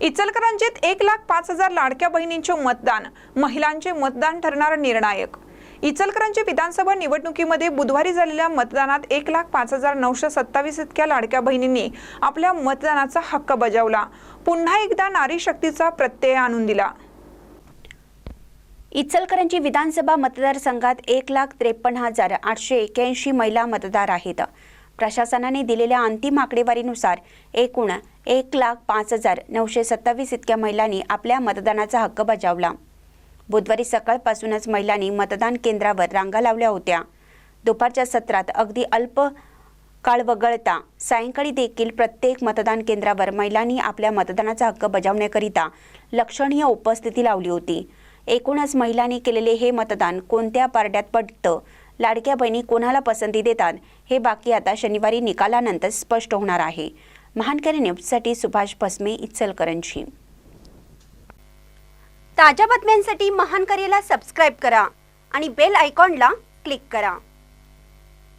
इचलकरंजीत एक लाख पाच हजार लाडक्या बहिणींचे मतदान महिलांचे मतदान ठरणार निर्णायक. इचलकरंजी विधानसभा निवडणुकीमध्ये बुधवारी झालेल्या मतदानात एक लाख पाच हजार नऊशे सत्तावीस इतक्या लाडक्या बहिणींनी आपल्या मतदानाचा हक्क बजावला. पुन्हा एकदा नारी शक्तीचा प्रत्यय आणून दिला. इचलकरंजी विधानसभा मतदारसंघात एक लाख त्रेपन्न हजार आठशे एक्याऐंशी महिला मतदार आहेत. प्रशासनाने दिलेल्या अंतिम आकडेवारीनुसार एकूण एक लाख पाच हजार नऊशे सत्तावीस इतक्या महिलांनी आपल्या मतदानाचा हक्क बजावला. बुधवारी सकाळपासूनच महिलांनी मतदान केंद्रावर रांगा लावल्या होत्या. दुपारच्या सत्रात अगदी अल्प काळ वगळता सायंकाळी देखील प्रत्येक मतदान केंद्रावर महिलांनी आपल्या मतदानाचा हक्क बजावण्याकरिता लक्षणीय उपस्थिती लावली होती. एकूणच महिलांनी केलेले हे मतदान कोणत्या पारड्यात पडतं? लाडक्या बहिणी कोणाला पसंती देतात? हे बाकी आता शनिवारी निकालानंतर स्पष्ट होणार आहे. महानकरी न्यूजसाठी सुभाष भस्मे इचलकरंजी. ताज्या बातम्यांसाठी महानकरीला सबस्क्राईब करा आणि बेल आयकॉनला क्लिक करा.